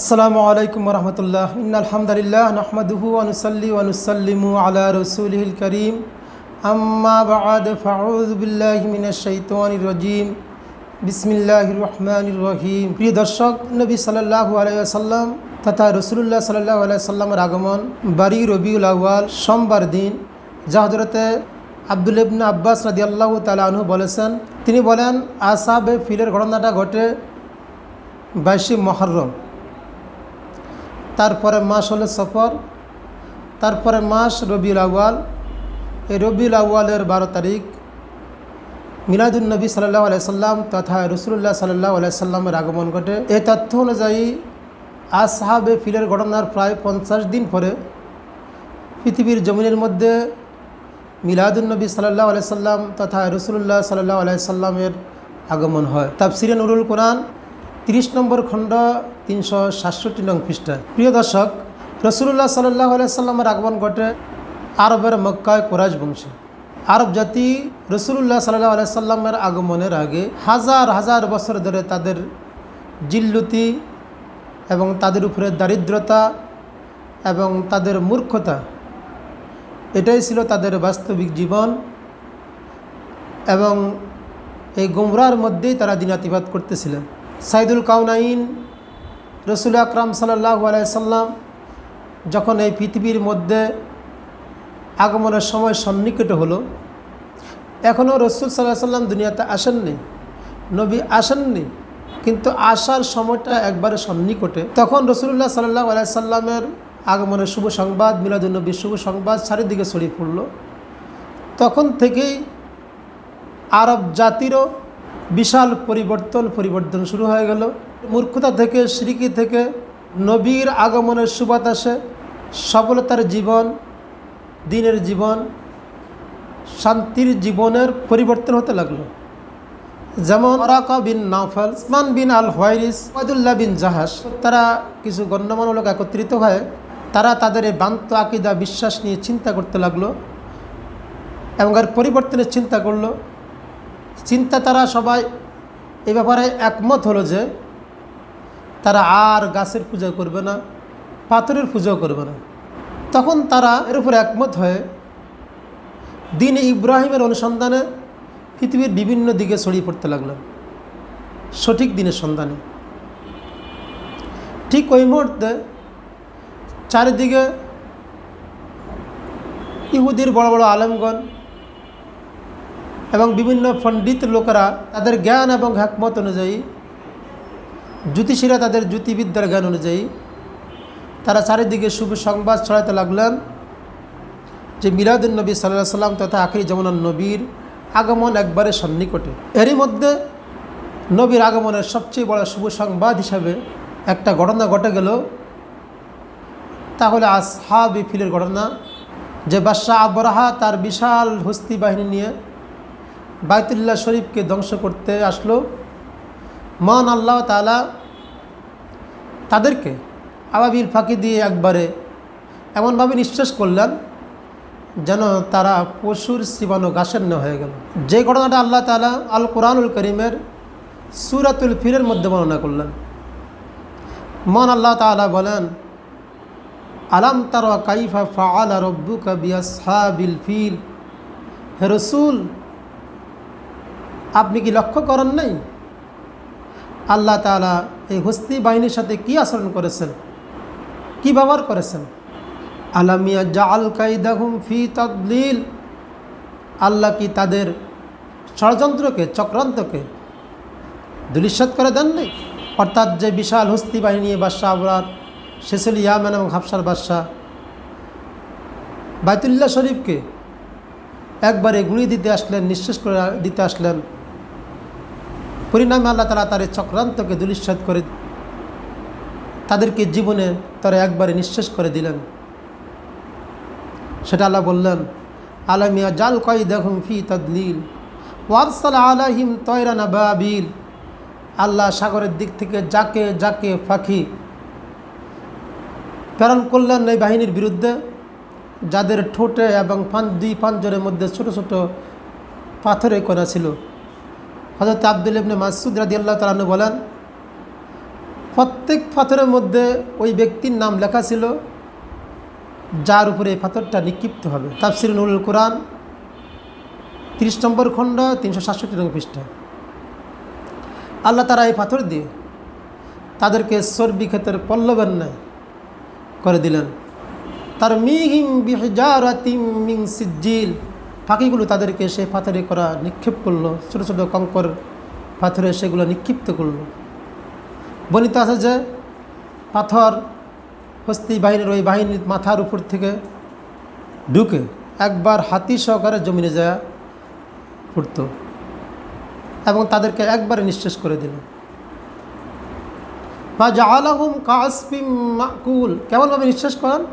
আসসালামু আলাইকুম রহমতুল্লাহ। ইনালহামদুলিল্লাহ নহমদুহু অনুসল্লি অনুসল্লিমু আলা রসুলহিল করিম। আম্মা বাদ ফাউজ বিল্লাহ মিনাশাইতানির রজিম। বিসমিল্লাহ রহমান রহিম। প্রিয় দর্শক, নবী সাল্লাল্লাহু আলাইহি সাল্লাম তথা রসুল্লাহ সাল্লাহ আলাই সাল্লামের আগমন, বারি রবিউল আউয়াল, সোমবার দিন, যা হজরতে আব্দুল ইবনে আব্বাস রাদি আল্লাহ তালু বলেছেন, তিনি বলেন, আসাবে ফিলের ঘটনাটা ঘটে বাইশে মহরম। তারপরে মাস হলো সফর তারপরে মাস রবিউল আউয়াল। এই রবিউল আউয়ালের বারো তারিখ মিলাদুলনবী সাল্লাহ আলাইসাল্লাম তথা রসুল্লাহ সাল্লাহ আলাইসাল্লামের আগমন ঘটে। এই তথ্য অনুযায়ী আসহাবে ফিলের ঘটনার প্রায় পঞ্চাশ দিন পরে পৃথিবীর জমিনের মধ্যে মিলাদুলনবী সাল্লাহ আলাইসাল্লাম তথা রসুল্লাহ সাল্লাহ আলাইসাল্লামের আগমন হয়। তাফসিরে নুরুল কোরআন তিরিশ নম্বর খণ্ড তিনশো সাতষট্টি নং পৃষ্ঠা। প্রিয় দর্শক রসুল্লাহ সাল্লাহ আলাইসাল্লামের আগমন ঘটে আরবের মক্কায় কোরাজ বংশে। আরব জাতি রসুল্লাহ সাল্লাহ আলাইসাল্লামের আগমনের আগে হাজার হাজার বছর ধরে তাদের জিল্লুতি এবং তাদের উপরে দারিদ্রতা এবং তাদের মূর্খতা, এটাই ছিল তাদের বাস্তবিক জীবন এবং এই গুমরার মধ্যেই তারা দিনাতিবাদ করতেছিলেন। সাইদুল কাউনাইন, রসুল আকরাম সাল্লাহ আলাইসাল্লাম যখন এই পৃথিবীর মধ্যে আগমনের সময় সন্নিকট হলো এখনও রসুল সাল্লাহ সাল্লাম দুনিয়াতে আসেননি, নবী আসেননি, কিন্তু আসার সময়টা একবারে সন্নিকটে। তখন রসুল্লাহ সাল্লাহ আলাইসাল্লামের আগমনের শুভ সংবাদ মিলাদুলনবীর শুভ সংবাদ চারিদিকে ছড়িয়ে পড়ল। তখন থেকেই আরব জাতিরও বিশাল পরিবর্তন পরিবর্তন শুরু হয়ে গেল। মূর্খতা থেকে শ্রীকি থেকে নবীর আগমনের সুবাতাসে সফলতার জীবন, দিনের জীবন, শান্তির জীবনের পরিবর্তন হতে লাগল। যেমন ওরাকা বিন নাফল ইসমান বিন আল হোয়াইরিস ওয়াদুল্লাহ বিন জাহাজ তারা কিছু গণ্যমান্য লোক একত্রিত হয়ে তারা তাদের এই বান্ত আকিদা, বিশ্বাস নিয়ে চিন্তা করতে লাগল এবং এর পরিবর্তনের চিন্তা করল। চিন্তা তারা সবাই এই ব্যাপারে একমত হলো যে তারা আর গাছের পূজা করবে না, পাথরের পূজাও করবে না। তখন তারা এর উপর একমত হয়ে দিন ইব্রাহিমের অনুসন্ধানে পৃথিবীর বিভিন্ন দিকে ছড়িয়ে পড়তে লাগলেন সঠিক দিনের সন্ধানে। ঠিক ওই মুহূর্তে চারিদিকে ইহুদির বড় বড় আলেমগণ এবং বিভিন্ন পণ্ডিত লোকেরা তাদের জ্ঞান এবং হ্যাকমত অনুযায়ী, জ্যোতিষীরা তাদের জ্যোতিবিদ্যার জ্ঞান অনুযায়ী তারা চারিদিকে শুভ সংবাদ ছড়াতে লাগলেন যে মিলাদুল নবী সাল্লাহ সাল্লাম তথা আখিরি জমানার নবীর আগমন একবারে সন্নিকটে। এরই মধ্যে নবীর আগমনের সবচেয়ে বড় শুভ সংবাদ হিসাবে একটা ঘটনা ঘটে গেল। তাহলে আসহাবি ফিলের ঘটনা যে বাদশাহ আবরাহা তার বিশাল হস্তি বাহিনী নিয়ে বাইতুল্লাহ শরীফকে ধ্বংস করতে আসলো। মান আল্লাহ তালা তাদেরকে আবাবিল ফাঁকি দিয়ে একবারে এমনভাবে নিঃশ্বাস করলেন যেন তারা পশুর শিবানো ন হয়ে গেল। যে ঘটনাটা আল্লাহ তালা আল কোরআনুল করিমের সুরাতুল ফিরের মধ্যে বর্ণনা করলেন। মন আল্লাহ তালা বলেন, আলাম তারা কাইফা ফাআল রব্বুকা বিয়াসহাবিল ফিল? হে রসুল আপনি কি লক্ষ্য করেন নাই? আল্লাহ তালা এই হস্তি বাহিনীর সাথে কি আচরণ করেছেন? কি ব্যবহার করেছেন? আলামিয়া জাল কাইদাহুম ফি তদলিল। আল্লাহ কি তাদের ষড়যন্ত্রকে, চক্রান্তকে দুলিশ্বাত করে দেন নাই? অর্থাৎ যে বিশাল হস্তি বাহিনী বাদশাহ আবরার, শেষেল ইয়ামেন এবং হাফসার বাদশাহ বাইতুল্লাহ শরীফকে একবারে গুলি দিতে আসলেন, নিঃশেষ করে দিতে আসলেন। পরিণামে আল্লাহ তালা তার চক্রান্তকে দুলিশ্বাদ করে তাদেরকে জীবনে তারা একবারে নিঃশেষ করে দিলেন। সেটা আল্লাহ বললেন আলমিয়া জাল কয় দেখুন ফি তদলিল ওয়ারসাল আলাহিম তয়রান বাবিল আল্লাহ সাগরের দিক থেকে যাকে যাকে পাখি প্রেরণ করলেন এই বাহিনীর বিরুদ্ধে, যাদের ঠোঁটে এবং পান দুই পাঞ্জরের মধ্যে ছোট ছোট পাথরে করা ছিল। হজরত আব্দুল ইবনে মাসুদ রাদি আল্লাহ তালু বলেন, প্রত্যেক পাথরের মধ্যে ওই ব্যক্তির নাম লেখা ছিল যার উপরে এই পাথরটা নিক্ষিপ্ত হবে। তাফসির নুরুল কোরআন, তিরিশ নম্বর খণ্ড, তিনশো সাতষট্টি নম্বর পৃষ্ঠা। আল্লাহ তারা এই পাথর দিয়ে তাদেরকে সর্বি ক্ষেতের পল্লবের ন্যায় করে দিলেন। তার মিহিম বিহজারাতিম মিং সিজ্জিল। ফাঁকিগুলো তাদেরকে সেই পাথরে করা নিক্ষেপ করল, ছোটো ছোটো কঙ্কর পাথরে সেগুলো নিক্ষিপ্ত করল। বর্ণিত আছে যে, পাথর হস্তি বাহিনীর ওই বাহিনীর মাথার উপর থেকে ঢুকে একবার হাতি সহকারে জমিনে যায় ফুটতো এবং তাদেরকে একবারে নিঃশেষ করে দিল। বা জালাহুম কাসপিম মাকুল। কেমনভাবে নিঃশেষ করেন?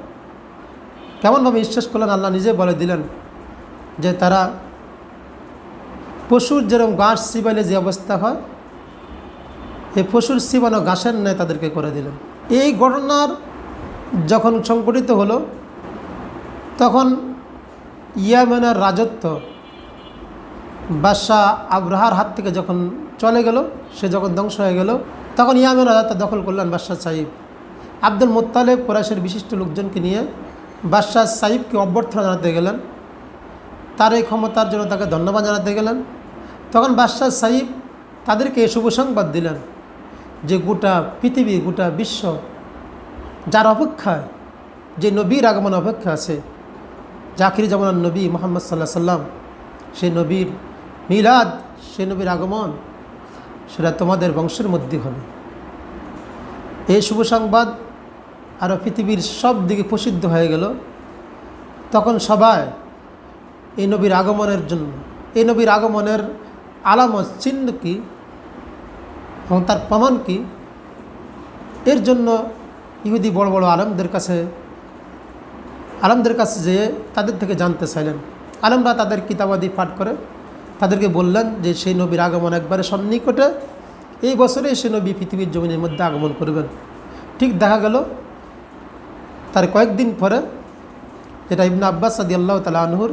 কেমনভাবে নিঃশেষ করলেন? আল্লাহ নিজে বলে দিলেন যে তারা পশুর যেরকম ঘাস চিবাইলে যে অবস্থা হয় এই পশুর চিবানো ঘাসের ন্যায় তাদেরকে করে দিলেন। এই ঘটনার যখন সংঘটিত হলো, তখন ইয়ামেনের রাজত্ব বাদশাহ আব্রাহার হাত থেকে যখন চলে গেল, সে যখন ধ্বংস হয়ে গেল, তখন ইয়ামেন রাজত্ব দখল করলেন বাদশাহ সাহিব আব্দুল মোত্তালেব কোরাইশের বিশিষ্ট লোকজনকে নিয়ে বাদশাহ সাহিবকে অভ্যর্থনা জানাতে গেলেন। তার এই ক্ষমতার জন্য তাকে ধন্যবাদ জানাতে গেলেন। তখন বাদশাহ সাহিব তাদেরকে শুভ সংবাদ দিলেন যে গোটা পৃথিবী, গোটা বিশ্ব যার অপেক্ষায় যে নবীর আগমন অপেক্ষা আছে, জাকির জামানার নবী মোহাম্মদ সাল্লাহ সাল্লাম সেই নবীর মিলাদ সেই নবীর আগমন, সেটা তোমাদের বংশের মধ্যে হবে। এই শুভ সংবাদ আরও পৃথিবীর সব দিকে প্রসিদ্ধ হয়ে গেল। তখন সবাই এই নবীর আগমনের জন্য। এই নবীর আগমনের আলামত চিহ্ন কি এবং তার প্রমাণ কি? এর জন্য ইহুদি বড় বড় আলমদের কাছে আলমদের কাছে যেয়ে তাদের থেকে জানতে চাইলেন। আলমরা তাদের কিতাবাদি পাঠ করে তাদেরকে বললেন যে, সেই নবীর আগমন একবারে সন্নিকটে। এই বছরে সেই নবী পৃথিবীর জমিনের মধ্যে আগমন করবেন। ঠিক দেখা গেল তার কয়েকদিন পরে যেটা ইবনা আব্বাস সাদি আল্লাহ তালা আনহুর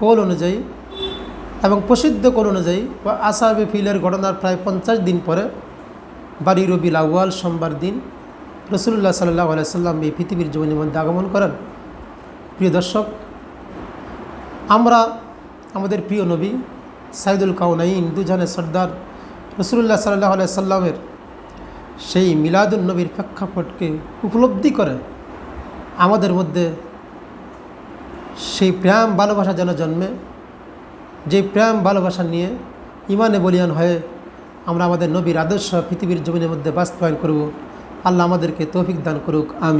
কোল অনুযায়ী এবং প্রসিদ্ধ কোল অনুযায়ী বা আসাবে ফিলের ঘটনার প্রায় পঞ্চাশ দিন পরে বাড়ি রবিল আউয়াল সোমবার দিন রসুল্লাহ সাল্লাহ আলাইসাল্লাম এই পৃথিবীর জমিনের মধ্যে আগমন করেন। প্রিয় দর্শক, আমরা আমাদের প্রিয় নবী সাইদুল কাউনাইন দুজনের সর্দার রসুল্লাহ সাল্লাহ সাল্লামের সেই মিলাদুল নবীর প্রেক্ষাপটকে উপলব্ধি করে আমাদের মধ্যে সেই প্রেম ভালোবাসা যেন জন্মে যে প্রেম ভালোবাসা নিয়ে ইমানে বলিয়ান হয়ে আমরা আমাদের নবীর আদর্শ পৃথিবীর জমিনের মধ্যে বাস্তবায়ন করব। আল্লাহ আমাদেরকে তৌফিক দান করুক আমি